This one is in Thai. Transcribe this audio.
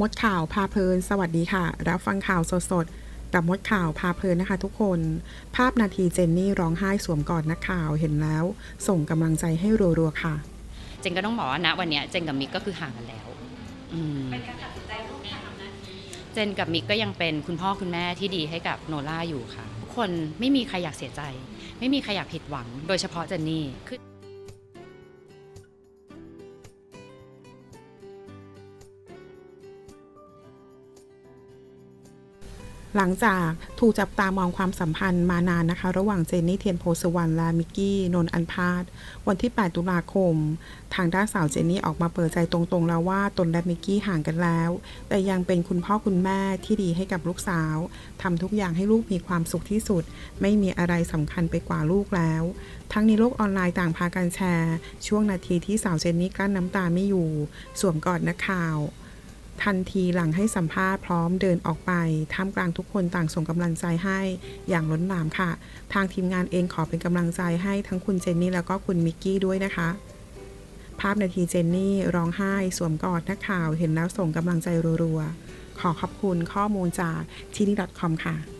มดข่าวพาเพลิน สวัสดีค่ะ รับฟังข่าวสดๆกับมดข่าวพาเพลินนะคะทุกคน ภาพนาทีเจนนี่ร้องไห้สวมกอดนักข่าวเห็นแล้ว ส่งกำลังใจให้รัวๆค่ะ เจนก็ต้องบอกว่าณวันเนี้ยเจนกับมิกก็คือห่างกันแล้วอืมเป็นการตัดสินใจร่วมกันทำหน้าที่เจนกับมิกก็ยังเป็นคุณพ่อคุณแม่ที่ดีให้กับโนล่าอยู่ค่ะ ทุกคนไม่มีใครอยากเสียใจ ไม่มีใครอยากผิดหวัง โดยเฉพาะเจนนี่คือ หลังจากถูกจับตามองความสัมพันธ์มานานนะคะ ระหว่างเจนนี่เทียนโพสวรรณและมิกกี้ นนท์อันพาสวันที่ 8 ตุลาคม ทางด้านสาวเจนนี่ออกมาเปิดใจตรงๆ แล้วว่าตนและมิกกี้ห่างกันแล้ว แต่ยังเป็นคุณพ่อคุณแม่ที่ดีให้กับลูกสาวทำทุกอย่างให้ลูกมีความสุขที่สุด ไม่มีอะไรสำคัญไปกว่าลูกแล้ว ทั้งในโลกออนไลน์ต่างพากันแชร์ ช่วงนาทีที่สาวเจนนี่กลั้นน้ำตาไม่อยู่ สวมกอดนักข่าว ทันทีหลังให้สัมภาษณ์พร้อมเดินออกไปท่ามกลางทุกคนต่างส่งกำลังใจให้อย่างล้นหลามค่ะ ทางทีมงานเองขอเป็นกำลังใจให้ทั้งคุณเจนนี่แล้วก็คุณมิกกี้ด้วยนะคะ ภาพนาทีเจนนี่ร้องไห้สวมกอดนักข่าวเห็นแล้วส่งกำลังใจรัวๆ ขอขอบคุณข้อมูลจากที่นี่ .com ค่ะ